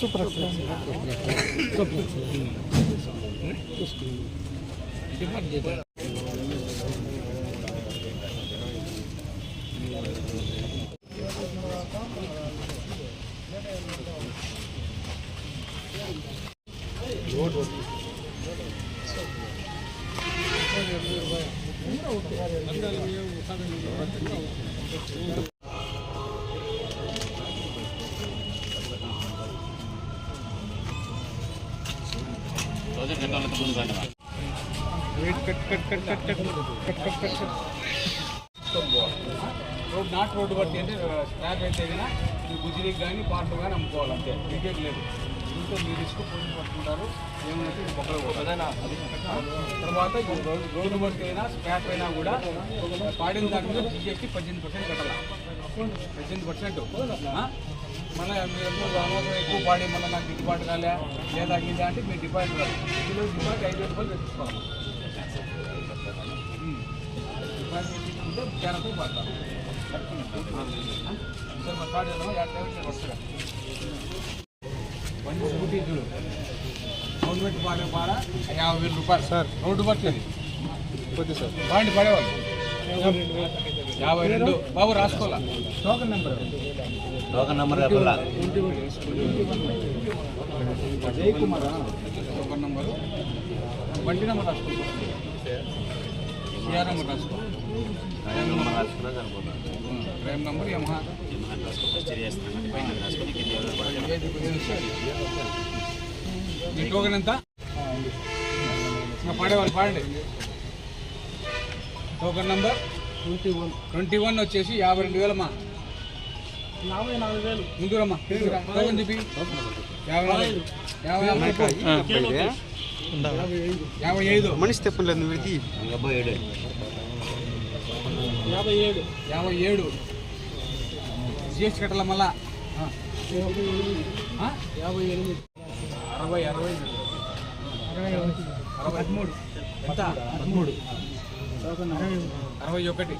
Super super super super road not road బట్టి అంటే scrap అయితే కనుక ఈ గుజరీకి కానీ పార్ట్లు కానీ అమ్ముకోవాలి అంతే వికెట్ లేదు దీంతో మీరు ఇసుకు పోటీ పట్టుకుంటారు. ఏమంటే బొక్కలు తర్వాత రోడ్డు వర్క్ అయినా స్క్రాప్ అయినా కూడా పాడిన దాని మీద జిఎస్టీ పద్దెనిమిది పర్సెంట్ కట్టాలి? పద్దెనిమిది పర్సెంట్. మళ్ళీ మీరు ఎక్కువ పాడి మళ్ళీ నాకు గిట్టుబాటు కాలే లేదా ఇది అంటే మీరు డిపాజిట్ కాదు. కిలో డిపాజిట్ ఐదు రూపాయలు పెట్టుకోవాలి డిపాజిట్ తీసుకుంటే క్యారెట్ పడతారు. సార్ మరి కార్డు వస్తారా బండి స్కూటీ చూడు రోడ్డు పాడే పాడ యాభై వేల రూపాయలు సార్. రోడ్డు పట్టింది కొద్ది సార్ బాండి పడేవాళ్ళు. యాభై రెండు. బాబు రాసుకోవాలా token number token number token number బండి నెంబర్ రాసుకోవాలి సిఆర్ నెంబర్ రాసుకో ప్రైమ్ నెంబర్ యమహా టోకెన్ ఎంత పాడేవాళ్ళు పాడండి token number twenty one twenty one వచ్చేసి యాభై రెండు వేలమ్మా యాభై నాలుగు వేలు ముందురమ్మా టోకెన్ చూపి యాభై నాలుగు యాభై నాలుగు మనిషి తెప్పలేదు విడిది డెబ్బై ఏడు. యాభై ఏడు. యాభై ఏడు. జిఎస్టీ కట్టాల మళ్ళా? యాభై ఎనిమిది. అరవై అరవై. అరవై ఒకటి అరవై మూడు ఎంత పదమూడు. అరవై అరవై ఒకటి.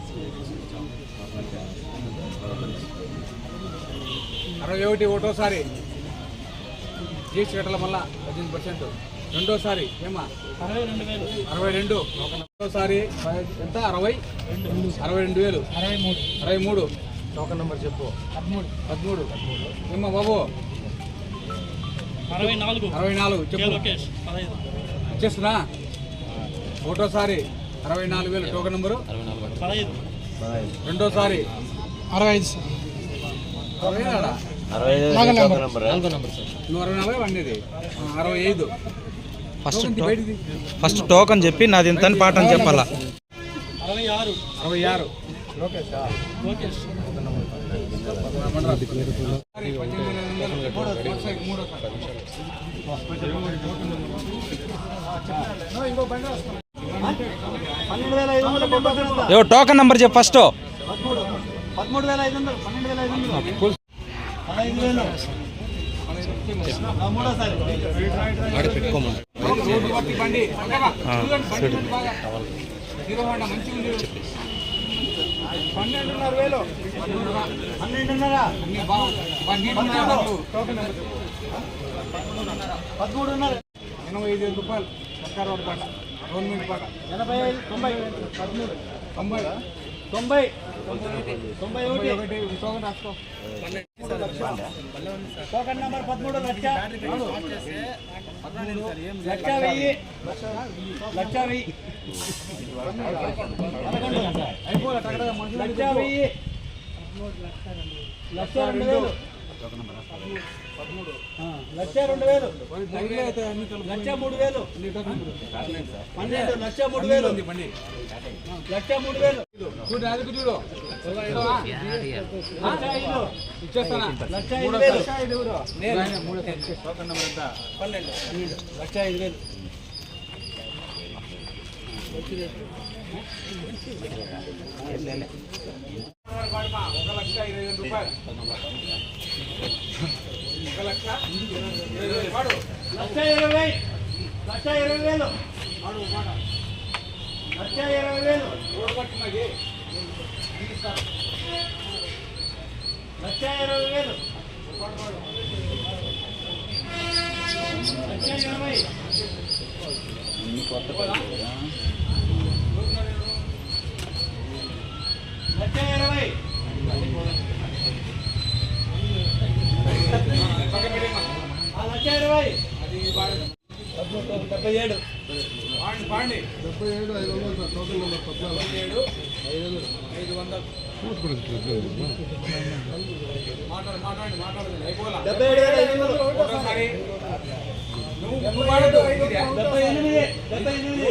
అరవై ఒకటి ఒకటోసారి జిఎస్టీ కట్టాల మళ్ళా పద్దెనిమిది పర్సెంట్. రెండోసారి ఏమా? అరవై రెండు. వేలు అరవై రెండు ఒకటోసారి ఎంత? అరవై? అరవై రెండు వేలు. అరవై మూడు. అరవై మూడు టోకన్ నెంబర్ చెప్పు. పదమూడు. పదమూడు ఏమ్మా బాబు? అరవై నాలుగు. అరవై నాలుగు చెప్పు. వచ్చేస్తున్నా? ఒకటోసారి అరవై నాలుగు వేలు టోకెన్ నెంబరు? రెండోసారి. అరవై ఐదు అరవై నాలుగు వండేది అరవై ఐదు. ఫస్ట్. ఫస్ట్ టోకన్ చెప్పి నాది ఇంత అని పాఠం చెప్పాలా ఏవో టోకన్ నెంబర్ చెప్పు ఫస్ట్. పదమూడు వేల ఐదు వందలు పన్నెండు వేల ఐదు వందలు. పదహైదు వేలు. ఆ, మూడోసారి. రోడ్డు బండి బండి బాగా. హీరో పన్నెండున్నర వేలు పన్నెండున్నర పదమూడున్నర ఎనభై ఐదు వేల రూపాయలు సర్కార్ గవర్నమెంట్ ఎనభై ఐదు తొంభై పదమూడు తొంభై తొంభై తొంభై ఒకటి ఒకటి రాసుకో టోకన్ నంబర్ పదమూడు లక్ష లక్ష వెయ్యి. లక్ష వెయ్యి. లక్ష వెయ్యి లక్ష రెండు. వేలు లక్ష రెండు వేలు లక్ష మూడు వేలు పన్నెండు లక్ష మూడు వేలు ఉంది లక్ష మూడు వేలు చూడు అదుకు చూడు ఇస్తావా? లక్ష ఐదు లక్ష ఐదు వేలు పన్నెండు లక్ష ఐదు వేలు ఒక లక్ష ఇరవై వేల రూపాయలు ఒక లక్ష ఇరవై వేలు వాడు లక్ష ఇరవై లక్ష ఇరవై వేలు వాడు లక్ష ఇరవై వేలు రోడ్డు పట్టున్నది లక్ష ఇరవై వేలు లక్ష ఇరవై లక్ష ఇరవై పక్కన పెట్టేయమ్మా. ఆ లక్ష ఇరవై అది వాడు డెబ్బై ఏడు. పాండి పాండి. డెబ్బై ఏడు ఐదు ఐదు వందలు. మాట్లాడు మాట్లాడండి మాట్లాడండి అయిపోలా డెబ్బై ఏడు వేల ఐదు వందలు. ఒకసారి. డెబ్బై ఎనిమిది డెబ్బై ఎనిమిది.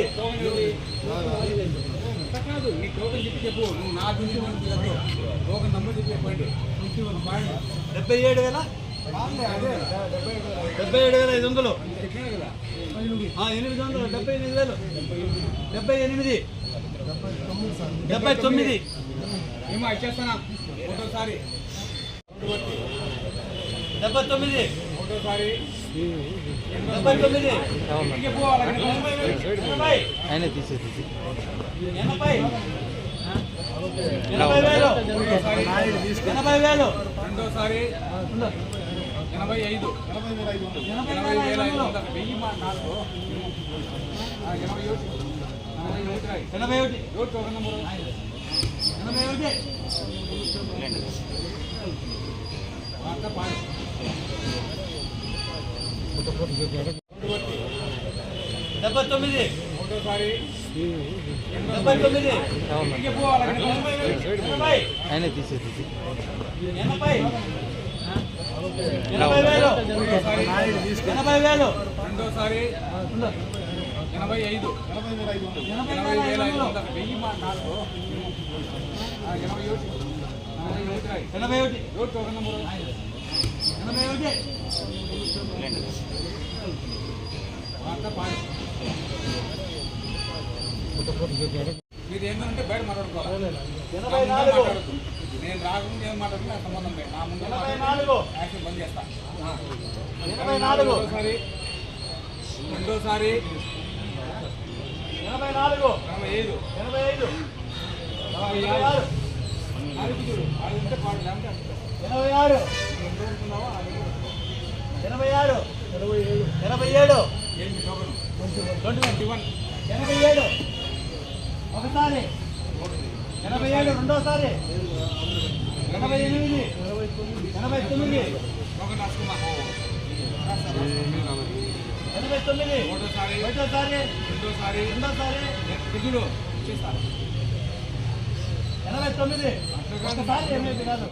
కాదు నీ టోకెన్ చెప్పి చెప్పు. నువ్వు నా గురించి మనకు చెప్పు టోకెన్ నంబర్ చెప్పి చెప్పండి. ఫిఫ్టీ వన్ పాయింట్ డెబ్బై ఏడు వేల అదే డెబ్బై ఏడు వేల ఐదు వందలు. ఎనిమిది వందలు డెబ్బై ఎనిమిది వేలు. డెబ్బై ఎనిమిది. డెబ్బై తొమ్మిది. ఇచ్చేస్తానా? ఒకటోసారి. డెబ్బై తొమ్మిది. డెబ్బై తొమ్మిది. ఆయన తీసేది. ఎనభై. ఎనభై వేలు. ఎనభై వేలు. రెండోసారి. ఎనభై ఐదు. ఎనభై ఎనభై వేల వేల ఐదు ఐదు వందలు. వందలు వెయ్యి మా నాలుగు. ఎనభై ఒకటి. ఎనభై ఒకటి. ఒకటి నంబరు ఎనభై ఒకటి. డెబ్బై తొమ్మిది. ఒకటోసారి డెబ్బై తొమ్మిది. ఆయన తీసేది ఎనభై. ఎనభై వేలు ఎనభై వేలు రెండోసారి ఎనభై ఐదు ఎనభై వేల ఐదు ఐదు వందలు వెయ్యి మా నాలుగు ఎనభై ఒకటి ఎనభై ఒకటి రాయి. ఎనభై ఒకటి ఎవరు టోకెన్ నంబరు ఎనభై ఒకటి అంత పాయింట్ మీరు ఏంటంటే బయట మాట్లాడుకోవాలి. నేను రాకుండా ఏం మాట్లాడుతున్నా సంబంధం లేదు. నా ముందే యాక్షన్ బంద్ చేస్తా. ఆ. ఎనభై నాలుగు. రెండోసారి రెండోసారి. ఎనభై నాలుగు. ఎనభై ఐదు. ఎనభై ఐదు. ఎనభై ఆరు. ఎనభై ఆరు. ఎనభై ఆరు. ఎనభై ఏడు. ఎనభై ఏడు. ఒకసారి. ఎనభై ఏడు రెండోసారి. ఎనభై ఎనిమిది. ఎనభై తొమ్మిది. ఎనభై తొమ్మిది. ఒకటోసారి. రెండోసారి. రెండోసారి. ఎనభై తొమ్మిది. ఒకసారి ఎనిమిది కాదు.